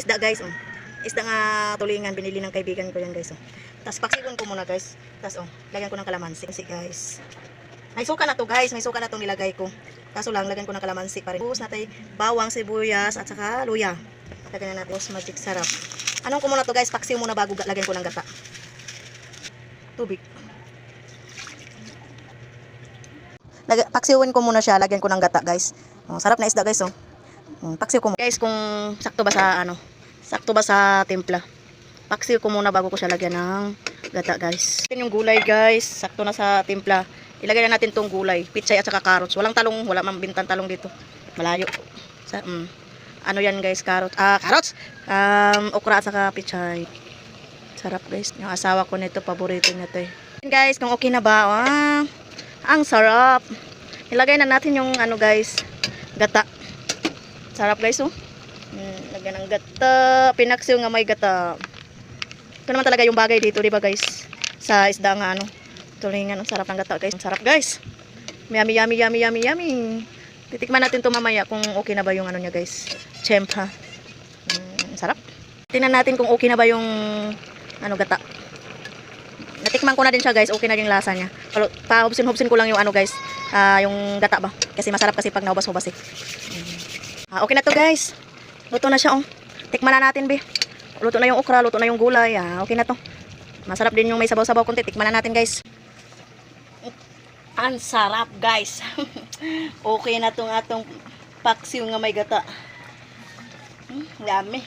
isda guys. Oh. Isda nga tulingan. Binili ng kaibigan ko yan guys. Oh. Tapos paksigon ko muna guys. Tapos oh, lagyan ko ng kalamansi kasi guys. May suka na to guys. May suka na tong nilagay ko. Kaso lang, lagyan ko ng kalamansi pa rin. Tapos natin bawang, sibuyas, at saka luya. Lagyan na natin. Tapos magic sarap. Anong ko muna to guys? Paksiw muna bago lagyan ko ng gata. Tubig. Lag paksiwin ko muna siya. Lagyan ko ng gata guys. Oh, sarap na isda guys oh. Mm, Paksiw ko muna. Guys, kung sakto ba sa ano, sakto ba sa timpla. Paksiw ko muna bago ko siya lagyan ng gata guys. Yan yung gulay guys, sakto na sa timpla. Ilagay na natin tong gulay, pichay at saka carrots. Walang talong, wala mang bintang talong dito. Malayo. Sa, mm, ano yan guys, carrots. Ah, carrots! Um, okra at saka pichay. Sarap guys. Yung asawa ko nito, paborito niya to eh. Guys, kung okay na ba? Ah, ang sarap. Ilagay na natin yung ano guys, gata. Sarap guys oh. Mm, lagyan ng gata. Pinaksiw nga may gata. Ito naman talaga yung bagay dito, di ba guys? Sa isda nga ano. Tulingan, ang sarap ng gata guys. Ang sarap guys. Yummy, yummy, yummy, yummy, yummy. Titikman natin to mamaya kung okay na ba yung ano niya guys. Chemp ha. Mm, sarap. Tingnan natin kung okay na ba yung ano gata. Natikman ko na din siya guys. Okay na yung lasa niya. Pero pahubsin-hubsin ko lang yung ano guys. ah, yung gata ba. Kasi masarap kasi pag naubas-hubas eh. Mm. Ah, okay na to guys. Luto na siya oh. Tikman na natin be. Luto na yung okra, luto na yung gulay. Ah, okay na to. Masarap din yung may sabaw-sabaw konti. Tikman na natin guys. Ang sarap guys. okay na tong atong paksiw nga may gata. Hmm, dami.